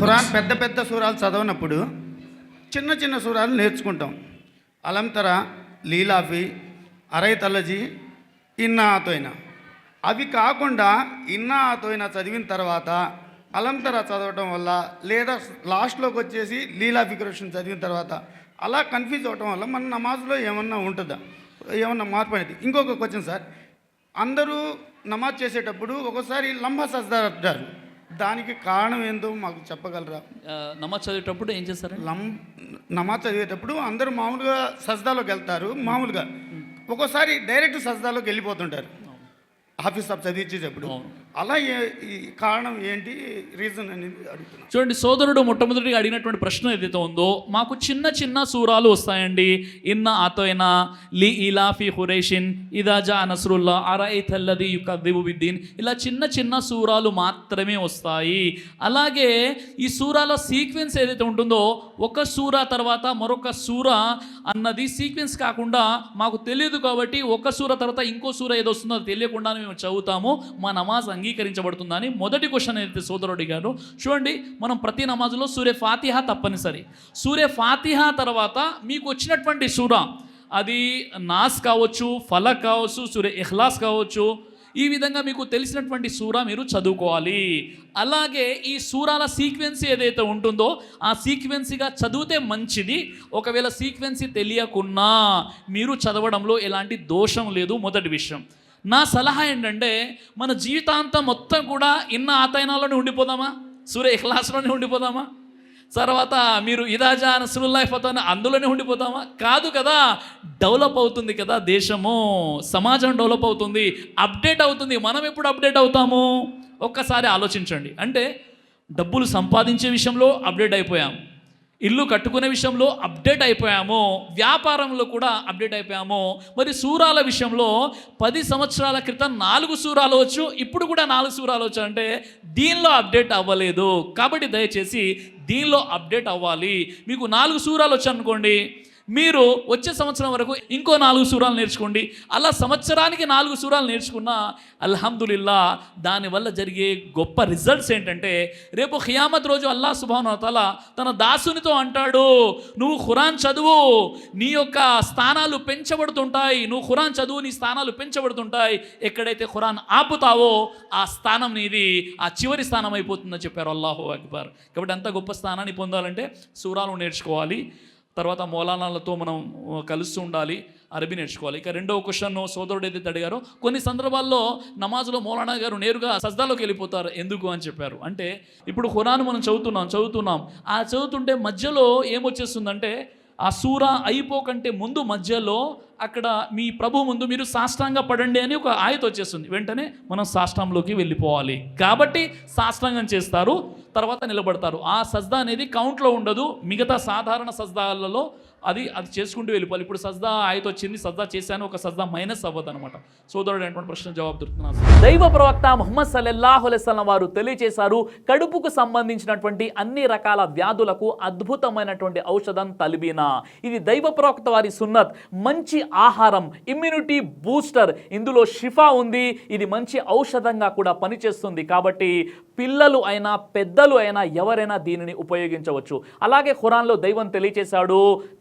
ఖురాన్ పెద్ద పెద్ద సూరాలు చదవనప్పుడు చిన్న చిన్న సూరాలు నేర్చుకుంటాం. అలంతర లీలాఫీ అరై తలజీ ఇన్నా ఆతోయిన అవి కాకుండా ఇన్నా ఆతోయిన చదివిన తర్వాత అలంతర చదవటం వల్ల లేదా లాస్ట్లోకి వచ్చేసి లీలా ఫికరేషన్ చదివిన తర్వాత అలా కన్ఫ్యూజ్ అవటం వల్ల మన నమాజ్లో ఏమన్నా ఉంటుందా? ఏమన్నా మార్పు అనేది? ఇంకొక క్వశ్చన్ సార్. అందరూ నమాజ్ చేసేటప్పుడు ఒక్కోసారి లంబా సజ్దారు అంటారు. దానికి కారణం ఏందో మాకు చెప్పగలరా? నమాజ్ చదివేటప్పుడు ఏం చేస్తారండి? లం నమాజ్ చదివేటప్పుడు అందరూ మామూలుగా సజ్దాలోకి వెళ్తారు మామూలుగా. ఒక్కోసారి డైరెక్ట్ సజ్దాలోకి వెళ్ళిపోతుంటారు. ఆఫీస్ స్టాఫ్ చదివించేటప్పుడు. అలా కారణం ఏంటి? రీజన్ అనేది అడుగుతున్నాను చూడండి సోదరుడు మొట్టమొదటిగా అడిగినటువంటి ప్రశ్న ఏదైతే ఉందో మాకు చిన్న చిన్న సూరాలు వస్తాయండి. ఇన్న ఆతోయినా లి ఇలాఫీ హురేషిన్ ఇదాజా నస్రుల్లా అరైతల్లది యుకద్దిబు బిద్దీన్. ఇలా చిన్న చిన్న సూరాలు మాత్రమే వస్తాయి. అలాగే ఈ సూరాల సీక్వెన్స్ ఏదైతే ఉంటుందో ఒక సూర తర్వాత మరొక సూర అన్నది సీక్వెన్స్ కాకుండా మాకు తెలియదు కాబట్టి ఒక సూర తర్వాత ఇంకో సూర ఏదో వస్తుందో అది తెలియకుండానే మేము చదువుతాము మా నమాజ్ అంగీకరించబడుతుందని మొదటి క్వశ్చన్ అయితే సోదరుడు గారు చూడండి మనం ప్రతి నమాజ్లో సూర్య ఫాతిహా తప్పనిసరి. సూర్య ఫాతిహా తర్వాత మీకు వచ్చినటువంటి సూర అది నాస్ కావచ్చు ఫలక్ కావచ్చు సూర్య ఇహ్లాస్ కావచ్చు ఈ విధంగా మీకు తెలిసినటువంటి సూర మీరు చదువుకోవాలి. అలాగే ఈ సూరాల సీక్వెన్సీ ఏదైతే ఉంటుందో ఆ సీక్వెన్సీగా చదివితే మంచిది. ఒకవేళ సీక్వెన్సీ తెలియకున్నా మీరు చదవడంలో ఎలాంటి దోషం లేదు మొదటి విషయం. నా సలహా ఏంటంటే మన జీవితాంతం మొత్తం కూడా ఇన్న ఆతైనాలోనే ఉండిపోదామా? సూర్య ఇఖ్లాస్లోనే ఉండిపోదామా? తర్వాత మీరు ఇదాజా నసరుల్లా ఫతాన్ అందులోనే ఉండిపోతామా కాదు కదా డెవలప్ అవుతుంది కదా దేశము సమాజం డెవలప్ అవుతుంది అప్డేట్ అవుతుంది. మనం ఎప్పుడు అప్డేట్ అవుతాము? ఒక్కసారి ఆలోచించండి. అంటే డబ్బులు సంపాదించే విషయంలో అప్డేట్ అయిపోయాం. ఇల్లు కట్టుకునే విషయంలో అప్డేట్ అయిపోయాము వ్యాపారంలో కూడా అప్డేట్ అయిపోయాము. మరి సూరాల విషయంలో పది సంవత్సరాల క్రితం నాలుగు సూరాలు వచ్చు ఇప్పుడు కూడా నాలుగు సూరాలు వచ్చు అంటే దీనిలో అప్డేట్ అవ్వలేదు. కాబట్టి దయచేసి దీనిలో అప్డేట్ అవ్వాలి. మీకు నాలుగు సూరాలు వచ్చానుకోండి మీరు వచ్చే సంవత్సరం వరకు ఇంకో నాలుగు సూరాలు నేర్చుకోండి. అలా సంవత్సరానికి నాలుగు సూరాలు నేర్చుకున్నా అల్హమ్దులిల్లా దానివల్ల జరిగే గొప్ప రిజల్ట్స్ ఏంటంటే రేపు ఖియామత్ రోజు అల్లా సుబానుతల తన దాసునితో అంటాడు నువ్వు ఖురాన్ చదువు నీ యొక్క స్థానాలు పెంచబడుతుంటాయి నువ్వు ఖురాన్ చదువు నీ స్థానాలు పెంచబడుతుంటాయి. ఎక్కడైతే ఖురాన్ ఆపుతావో ఆ స్థానం నీది ఆ చివరి స్థానం అయిపోతుందని చెప్పారు. అల్లాహు అక్బర్. కాబట్టి అంత గొప్ప స్థానాన్ని పొందాలంటే సూరాలు నేర్చుకోవాలి. తర్వాత మౌలానాలతో మనం కలుస్తూ ఉండాలి అరబీ నేర్చుకోవాలి. ఇక రెండవ క్వశ్చన్ సోదరుడు ఏదైతే అడిగారో కొన్ని సందర్భాల్లో నమాజ్లో మౌలానా గారు నేరుగా సజ్దాలోకి వెళ్ళిపోతారు. ఎందుకు అని చెప్పారు. అంటే ఇప్పుడు ఖురాన్ మనం చదువుతున్నాం చదువుతున్నాం. ఆ చదువుతుంటే మధ్యలో ఏమొచ్చేస్తుందంటే ఆ సూర అయిపోకంటే ముందు మధ్యలో అక్కడ మీ ప్రభు ముందు మీరు సాష్టాంగ పడండి అని ఒక ఆయత వచ్చేస్తుంది. వెంటనే మనం సాష్టాంలోకి వెళ్ళిపోవాలి. కాబట్టి సాష్టాంగం చేస్తారు తర్వాత నిలబడతారు. ఆ సజ్దా అనేది కౌంట్లో ఉండదు. మిగతా సాధారణ సజ్దాలలో అది అది చేసుకుంటూ వెళ్ళిపోవాలి. ఇప్పుడు సజ్దా ఆయత వచ్చింది సజ్దా చేశాను ఒక సజ్దా మైనస్ అవ్వదు అనమాట సోదరుడు అనేటువంటి ప్రశ్న జవాబు దొరుకుతున్నాను దైవ ప్రవక్త ముహమ్మద్ సల్లెల్లాహు అలెస్లం వారు తెలియజేశారు కడుపుకు సంబంధించినటువంటి అన్ని రకాల వ్యాధులకు అద్భుతమైనటువంటి ఔషధం తలిబీనా. ఇది దైవ ప్రవక్త వారి సున్నత్. మంచి ఆహారం ఇమ్యూనిటీ బూస్టర్ ఇందులో షిఫా ఉంది. ఇది మంచి ఔషధంగా కూడా పనిచేస్తుంది. కాబట్టి పిల్లలు అయినా పెద్దలు అయినా ఎవరైనా దీనిని ఉపయోగించవచ్చు. అలాగే ఖురాన్లో దైవం తెలియచేశాడు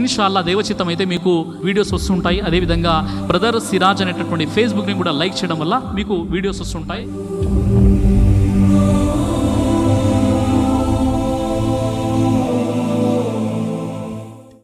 ఇన్షాల్లా దేవచిత్తం అయితే మీకు వీడియోస్ వస్తుంటాయి. అదేవిధంగా బ్రదర్ సిరాజ్ అనేటటువంటి ఫేస్బుక్ని కూడా లైక్ చేయడం వల్ల మీకు వీడియోస్ వస్తుంటాయి.